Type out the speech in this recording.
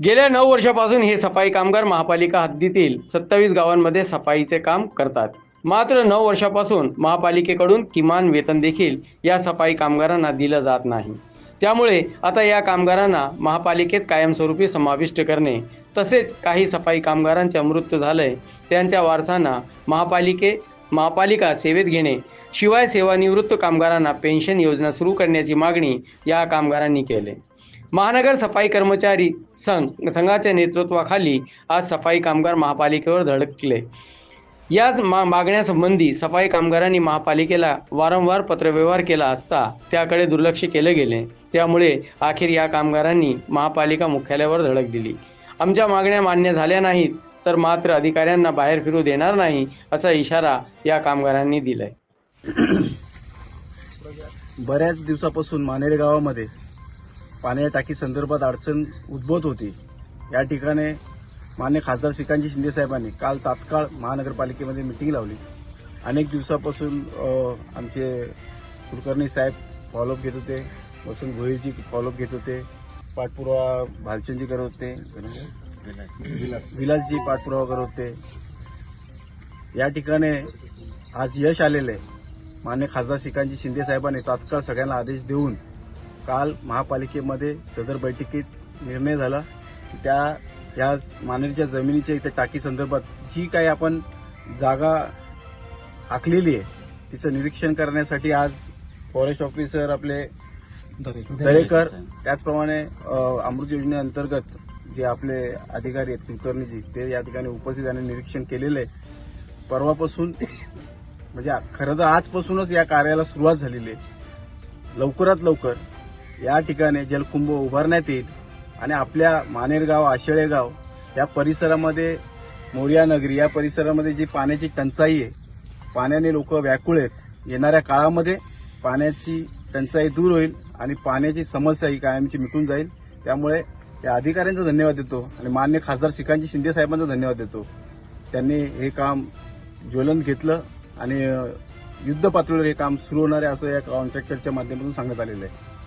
गेल्या नऊ वर्षापासून हे सफाई कामगार महापालिका हद्दीतील सत्तावीस गावांमध्ये सफाईचे काम करतात. मात्र नऊ वर्षापासून महापालिकेकडून किमान वेतन देखील या सफाई कामगारांना दिलं जात नाही. त्यामुळे आता या कामगारांना महापालिकेत कायमस्वरूपी समाविष्ट करणे तसेच काही सफाई कामगारांचा मृत्यू झालंय त्यांच्या वारसांना महापालिके महापालिका सेवेत घेणे शिवाय सेवानिवृत्त कामगारांना पेन्शन योजना सुरू करण्याची मागणी या कामगारांनी केली. महानगर सफाई कर्मचारी संघ संघाच्या नेतृत्वाखाली आज सफाई कामगार महापालिकेवर धडकले. याच मा मागण्यासंबंधी सफाई कामगारांनी महापालिकेला वारंवार पत्रव्यवहार केला असता त्याकडे दुर्लक्ष केले गेले. त्यामुळे अखेर या कामगारांनी महापालिका मुख्यालयावर धडक दिली. आमच्या मागण्या मान्य झाल्या नाहीत तर मात्र अधिकाऱ्यांना बाहेर फिरू देणार नाही असा इशारा या कामगारांनी दिलाय. बऱ्याच दिवसापासून मानेरे गावामध्ये पाण्याच्या टाकी संदर्भात अडचण उद्भवत होती. या ठिकाणी मान्य खासदार श्रीकांतजी शिंदे साहेबांनी काल तात्काळ महानगरपालिकेमध्ये मिटिंग लावली. अनेक दिवसापासून आमचे कुलकर्णी साहेब फॉलोअप घेत होते. वसंत भोईरजी फॉलोअप घेत होते. पाठपुरावा भालचंदजी करत होते. विलासजी पाठपुरावा करत होते. या ठिकाणी आज यश आलेले आहे. मान्य खासदार श्रीकांतजी शिंदे साहेबांनी तात्काळ सगळ्यांना आदेश देऊन काल महापालिकेमध्ये सदर बैठकीत निर्णय झाला की त्या या मानेरच्या जमिनीच्या इथे टाकी संदर्भात जी काही आपण जागा आखलेली आहे तिचं निरीक्षण करण्यासाठी आज फॉरेस्ट ऑफिसर आपले दरेकर. त्याचप्रमाणे अमृत योजनेअंतर्गत जे आपले अधिकारी आहेत कुलकर्णीजी ते या ठिकाणी उपस्थित आणि निरीक्षण केलेलं आहे. परवापासून म्हणजे खरं तर आजपासूनच या कार्याला सुरुवात झालेली आहे. लवकरात लवकर या ठिकाणी जलकुंभ उभारण्यात येईल आणि आपल्या मानेरगाव आशेळेगाव या परिसरामध्ये मोर्या नगरी या परिसरामध्ये जी पाण्याची टंचाई आहे पाण्याने लोक व्याकुळ आहेत. येणाऱ्या काळामध्ये पाण्याची टंचाई दूर होईल आणि पाण्याची समस्या ही कायमची मिटून जाईल. त्यामुळे या अधिकाऱ्यांचा धन्यवाद देतो आणि मान्य खासदार श्रीकांतजी शिंदे साहेबांचा धन्यवाद देतो. त्यांनी हे काम ज्वलन घेतलं आणि युद्ध पातळीवर हे काम सुरू होणार आहे असं या कॉन्ट्रॅक्टरच्या माध्यमातून सांगण्यात आलेलं आहे.